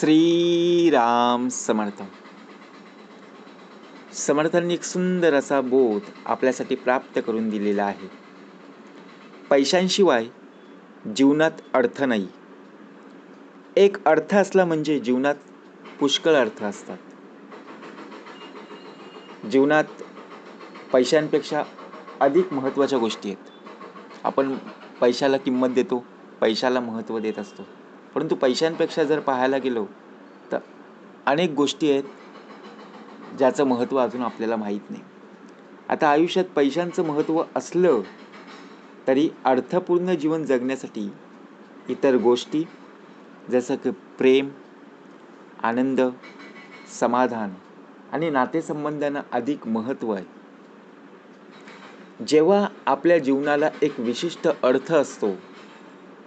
श्रीराम समर्थ समर्थांनी एक सुंदर असा बोध आपल्यासाठी प्राप्त करून दिलेला आहे. पैशांशिवाय जीवनात अर्थ नाही. एक अर्थ असला म्हणजे जीवनात पुष्कळ अर्थ असतात. जीवनात पैशांपेक्षा अधिक महत्त्वाच्या गोष्टी आहेत. आपण पैशाला किंमत देतो पैशाला महत्त्व देत असतो. परंतु पैशांपेक्षा जर पाहायला गेलो तर अनेक गोष्टी आहेत ज्याचं महत्त्व अजून आपल्याला माहीत नाही. आता आयुष्यात पैशांचं महत्त्व असलं तरी अर्थपूर्ण जीवन जगण्यासाठी इतर गोष्टी जसं की प्रेम आनंद समाधान आणि नातेसंबंधांना अधिक महत्त्व आहे. जेव्हा आपल्या जीवनाला एक विशिष्ट अर्थ असतो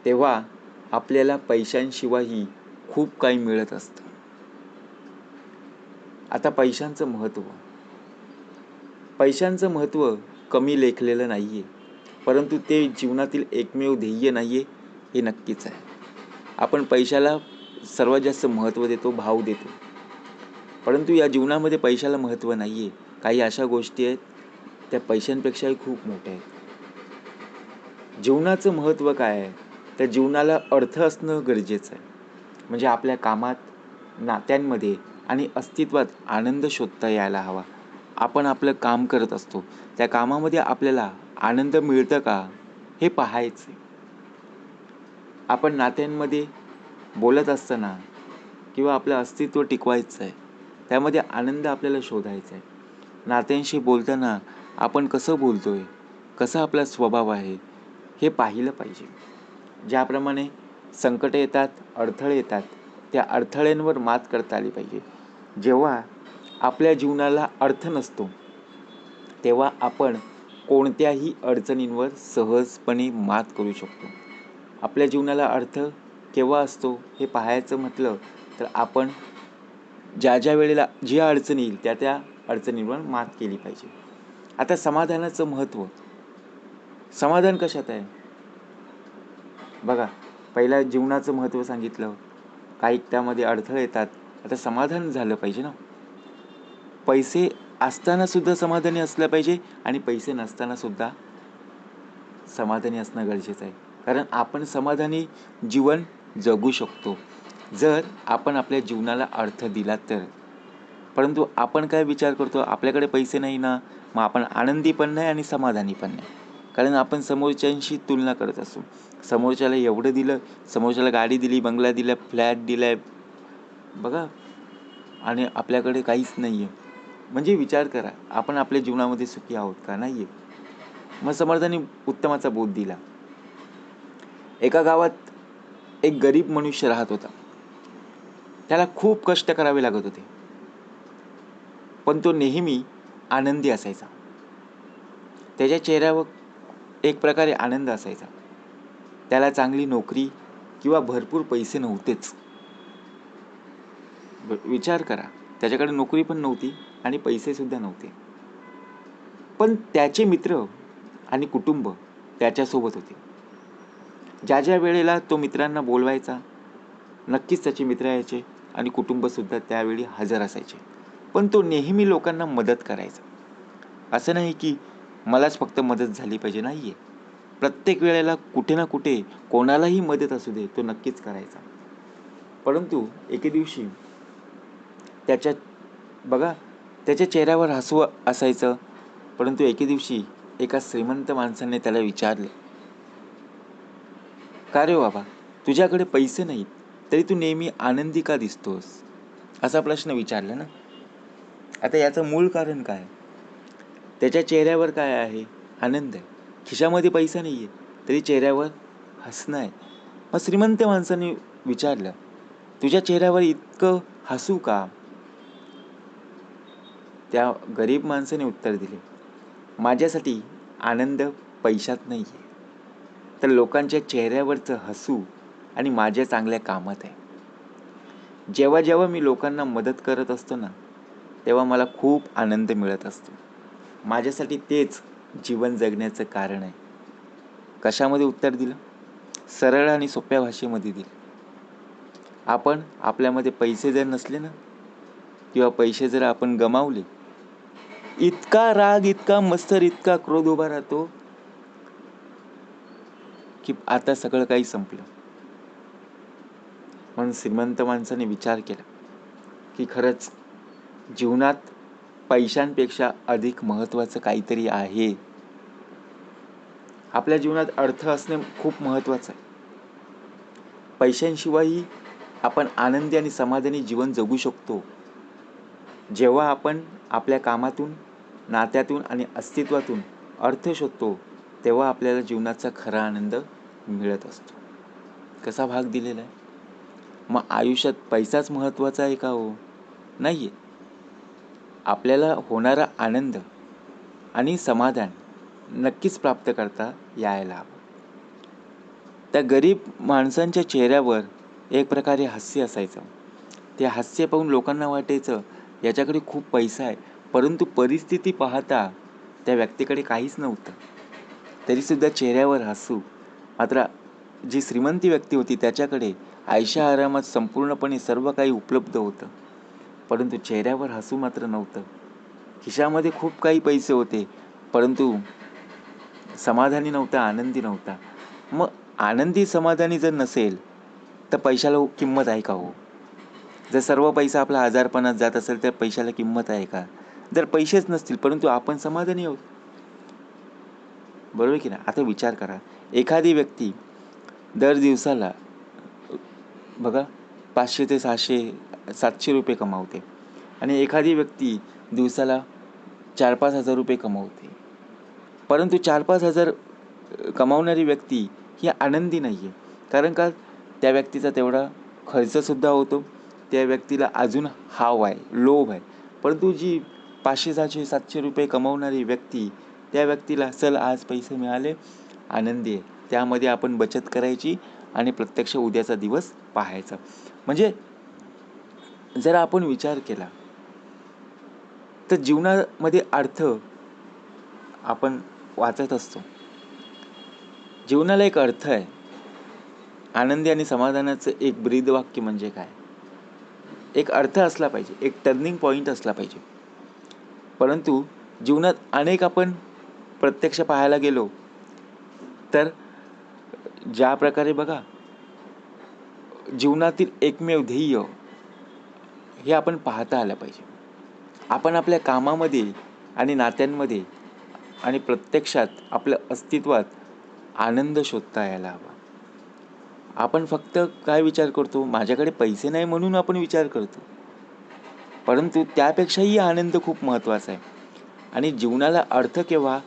तेव्हा आपल्याला पैशांशिवायही खूप काही मिळत असतं. आता पैशांचं महत्त्व पैशांचं महत्त्व कमी लेखलेलं नाही आहे परंतु ते जीवनातील एकमेव ध्येय नाही आहे हे नक्कीच आहे. आपण पैशाला सर्वात जास्त महत्त्व देतो भाव देतो. परंतु या जीवनामध्ये पैशाला महत्त्व नाही आहे काही अशा गोष्टी आहेत त्या पैशांपेक्षाही खूप मोठ्या आहेत. जीवनाचं महत्त्व काय आहे? त्या जीवनाला अर्थ असणं गरजेचं आहे. म्हणजे आपल्या कामात नात्यांमध्ये आणि अस्तित्वात आनंद शोधता यायला हवा. आपण आपलं काम करत असतो. त्या कामामध्ये आपल्याला आनंद मिळतं का हे पाहायचं आपण नात्यांमध्ये बोलत असताना किंवा आपलं अस्तित्व टिकवायचं आहे त्यामध्ये आनंद आपल्याला शोधायचा आहे नात्यांशी बोलताना आपण कसं बोलतो आहे कसा आपला स्वभाव आहे हे पाहिलं पाहिजे. ज्याप्रमाणे संकट येतात अडथळे येतात त्या अडथळ्यांवर मात करता आली पाहिजे. जेव्हा आपल्या जीवनाला अर्थ नसतो तेव्हा आपण कोणत्याही अडचणींवर सहजपणे मात करू शकतो. आपल्या जीवनाला अर्थ केव्हा असतो हे पाहायचं म्हटलं तर आपण ज्या ज्या वेळेला जी अडचण येईल त्या त्या अडचणींवर मात केली पाहिजे. आता समाधानाचं महत्त्व. समाधान कशात आहे? बघा पहिल्या जीवनाचं महत्त्व सांगितलं. काही त्यामध्ये अडथळे येतात. आता समाधान झालं पाहिजे ना? पैसे असताना सुद्धा समाधानी असलं पाहिजे आणि पैसे नसताना सुद्धा समाधानी असणं गरजेचं आहे. कारण आपण समाधानी जीवन जगू शकतो. जर आपण आपल्या जीवनाला अर्थ दिला तर. परंतु आपण काय विचार करतो? आपल्याकडे पैसे नाही ना? मग आपण आनंदी पण नाही आणि समाधानी पण नाही. कारण आपण समोरच्यांशी तुलना करत असू. समोरच्याला एवढं दिलं समोरच्याला गाडी दिली बंगला दिला फ्लॅट दिलाय. बघा. आणि आपल्याकडे काहीच नाही आहे म्हणजे विचार करा आपण आपल्या जीवनामध्ये सुखी आहोत का? नाही आहे मग समर्थाने उत्तमाचा बोध दिला. एका गावात एक गरीब मनुष्य राहत होता. त्याला खूप कष्ट करावे लागत होते. पण तो नेहमी आनंदी असायचा. त्याच्या चेहऱ्यावर एक प्रकारे आनंद असायचा. त्याला चांगली नोकरी किंवा भरपूर पैसे नव्हतेच. विचार करा. त्याच्याकडे नोकरी पण नव्हती आणि पैसेसुद्धा नव्हते. पण त्याचे मित्र आणि कुटुंब त्याच्यासोबत होते. ज्या ज्या वेळेला तो मित्रांना बोलवायचा नक्कीच त्याचे मित्र यायचे आणि कुटुंबसुद्धा त्यावेळी हजर असायचे. पण तो नेहमी लोकांना मदत करायचा. असं नाही की मलाच फक्त मदत झाली पाहिजे नाही आहे प्रत्येक वेळेला कुठे ना कुठे कोणालाही मदत असू दे तो नक्कीच करायचा. परंतु एके दिवशी त्याच्या बघा त्याच्या चेहऱ्यावर हसू असायचं. परंतु एके दिवशी एका श्रीमंत माणसाने त्याला विचारले का रे हो बाबा तुझ्याकडे पैसे नाहीत तरी तू नेहमी आनंदी का दिसतोस? असा प्रश्न विचारला ना. आता याचं मूळ कारण काय? त्याच्या चेहऱ्यावर काय आहे? आनंद आहे. खिशामध्ये पैसा नाही आहे तरी चेहऱ्यावर हसणं आहे. मग श्रीमंत माणसाने विचारलं तुझ्या चेहऱ्यावर इतकं हसू का? त्या गरीब माणसाने उत्तर दिले माझ्यासाठी आनंद पैशात नाही आहे तर लोकांच्या चेहऱ्यावरचं हसू आणि माझ्या चांगल्या कामात आहे. जेव्हा जेव्हा मी लोकांना मदत करत असतो ना तेव्हा मला खूप आनंद मिळत असतो. माझ्यासाठी तेच जीवन जगण्याचं कारण आहे. कशामध्ये उत्तर दिलं? सरळ आणि सोप्या भाषेमध्ये दिलं. आपण आपल्यामध्ये पैसे जर नसले ना किंवा पैसे जर आपण गमावले इतका राग इतका मस्तर इतका क्रोध उभा राहतो की आता सगळं काही संपलं. म्हणून श्रीमंत माणसाने विचार केला की खरंच जीवनात पैशांपेक्षा अधिक महत्त्वाचं काहीतरी आहे. आपल्या जीवनात अर्थ असणे खूप महत्त्वाचं आहे. पैशांशिवायही आपण आनंदी आणि समाधानी जीवन जगू शकतो. जेव्हा आपण आपल्या कामातून नात्यातून आणि अस्तित्वातून अर्थ शोधतो तेव्हा आपल्याला जीवनाचा खरा आनंद मिळत असतो. कसा भाग दिलेला आहे? मग आयुष्यात पैसाच महत्त्वाचा आहे का हो? नाही आहे आपल्याला होणारा आनंद आणि समाधान नक्कीच प्राप्त करता यायला हवं. त्या गरीब माणसांच्या चेहऱ्यावर एक प्रकारे हास्य असायचं. ते हास्य पाहून लोकांना वाटायचं याच्याकडे खूप पैसा आहे. परंतु परिस्थिती पाहता त्या व्यक्तीकडे काहीच नव्हतं. तरीसुद्धा चेहऱ्यावर हसू मात्र जी श्रीमंती व्यक्ती होती त्याच्याकडे आयशा आरामात संपूर्णपणे सर्व काही उपलब्ध होतं. परंतु चेहऱ्यावर हसू मात्र नव्हतं. खिशामध्ये खूप काही पैसे होते परंतु समाधानी नव्हता आनंदी नव्हता. मग आनंदी समाधानी जर नसेल तर पैशाला किंमत आहे का हो? जर सर्व पैसा आपला आजारपणात जात असेल तर पैशाला किंमत आहे का? जर पैसेच नसतील परंतु आपण समाधानी आहोत. बरोबर की ना आता विचार करा. एखादी व्यक्ती दर दिवसाला बघा पाचशे ते सहाशे सातशे रुपये कमावते. आणि एखादी व्यक्ती दिवसाला चार पाच हजार रुपये कमावते. परंतु चार पाच हजार कमावणारी व्यक्ती ही आनंदी नाही आहे कारण का? त्या व्यक्तीचा तेवढा खर्चसुद्धा होतो. त्या व्यक्तीला अजून हाव आहे लोभ आहे. परंतु जी पाचशे सहाशे सातशे रुपये कमावणारी व्यक्ती त्या व्यक्तीला चल आज पैसे मिळाले आनंदी आहे. त्यामध्ये आपण बचत करायची आणि प्रत्यक्ष उद्याचा दिवस पाहायचा. म्हणजे जर आपण विचार केला तर जीवनामध्ये अर्थ आपण वाचत असतो. जीवनाला एक अर्थ आहे. आनंदी आणि समाधानाचं एक ब्रीद वाक्य म्हणजे काय? एक अर्थ असला पाहिजे एक टर्निंग पॉईंट असला पाहिजे. परंतु जीवनात अनेक आपण प्रत्यक्ष पाहायला गेलो तर ज्या प्रकारे बघा जीवनातील एकमेव ध्येय हे आपण पाहता आलं पाहिजे. आपण आपल्या कामामध्ये आणि नात्यांमध्ये आणि प्रत्यक्षात आपल्या अस्तित्वात आनंद शोधता यायला हवा. आपण फक्त काय विचार करतो? माझ्याकडे पैसे नाही म्हणून आपण विचार करतो. परंतु त्यापेक्षाही आनंद खूप महत्त्वाचा आहे. आणि जीवनाला अर्थ केव्हा?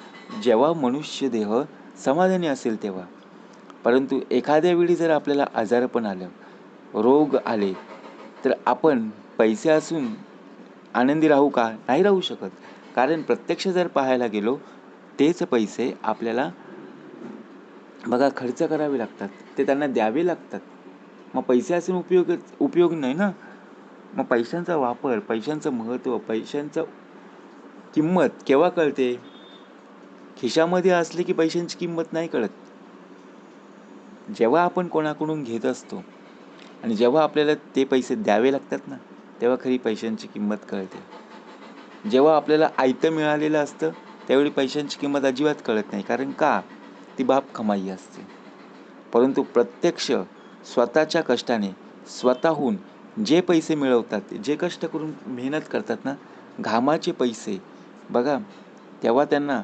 जेव्हा मनुष्य देह समाधानी असेल तेव्हा. परंतु एखाद्या वेळी जर आपल्याला आजारपण आलं रोग आले तर आपण पैसे असून आनंदी राहू का? नाही राहू शकत. कारण प्रत्यक्ष जर पाहायला गेलो तेच पैसे आपल्याला बघा खर्च करावे लागतात. ते त्यांना द्यावे लागतात. मग पैसे असून उपयोग उपयोग नाही ना? मग पैशांचा वापर पैशांचं महत्त्व पैशांचं किंमत केव्हा कळते? खिशामध्ये असले की पैशांची किंमत नाही कळत. जेव्हा आपण कोणाकडून घेत असतो आणि जेव्हा आपल्याला ते पैसे द्यावे लागतात ना तेव्हा खरी पैशांची किंमत कळते. जेव्हा आपल्याला आयतं मिळालेलं असतं त्यावेळी पैशांची किंमत अजिबात कळत नाही. कारण का? ती बाप कमाई असते. परंतु प्रत्यक्ष स्वतःच्या कष्टाने स्वतःहून जे पैसे मिळवतात जे कष्ट करून मेहनत करतात ना घामाचे पैसे बघा तेव्हा त्यांना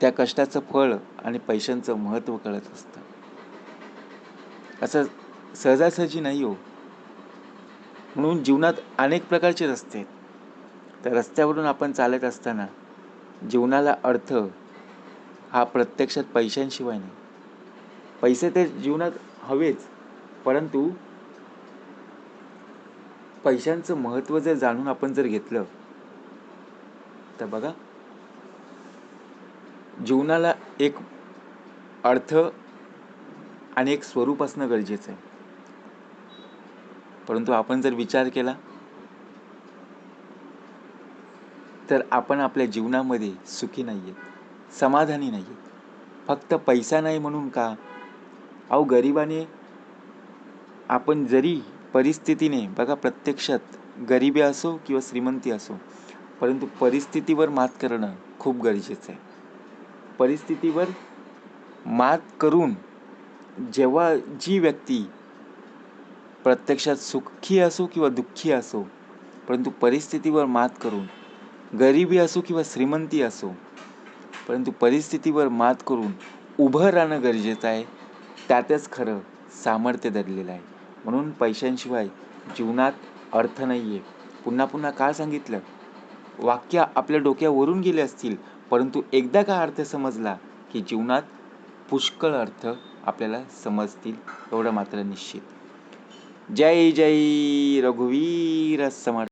त्या कष्टाचं फळ आणि पैशांचं महत्त्व कळत असतं. असं सहजासहजी नाही हो. म्हणून जीवनात अनेक प्रकारचे रस्ते आहेत. त्या रस्त्यावरून आपण चालत असताना जीवनाला अर्थ हा प्रत्यक्षात पैशांशिवाय नाही. पैसे ते जीवनात हवेच परंतु पैशांचं महत्त्व जर जाणून आपण जर घेतलं तर बघा जीवनाला एक अर्थ आणि एक स्वरूप असणं गरजेचं आहे. परंतु आपण जर विचार केला तर आपण आपल्या जीवनामध्ये सुखी नाही आहेत समाधानी नाही आहेत फक्त पैसा नाही म्हणून का? अहो गरिबाने आपण जरी परिस्थितीने बघा प्रत्यक्षात गरिबी असो किंवा श्रीमंती असो परंतु परिस्थितीवर मात करणं खूप गरजेचं आहे. परिस्थितीवर मात करून जेव्हा जी व्यक्ती प्रत्यक्षात सुखी असो किंवा दुःखी असो परंतु परिस्थितीवर मात करून गरिबी असो किंवा श्रीमंती असो परंतु परिस्थितीवर मात करून उभं राहणं गरजेचं आहे त्यातच खरं सामर्थ्य दडलेलं आहे. म्हणून पैशांशिवाय जीवनात अर्थ नाही आहे पुन्हा पुन्हा का सांगितलं? वाक्य आपल्या डोक्यावरून गेले असतील परंतु एकदा का अर्थ समजला की जीवनात पुष्कळ अर्थ आपल्याला समजतील एवढं मात्र निश्चित. जय जय रघुवीर समर्थ.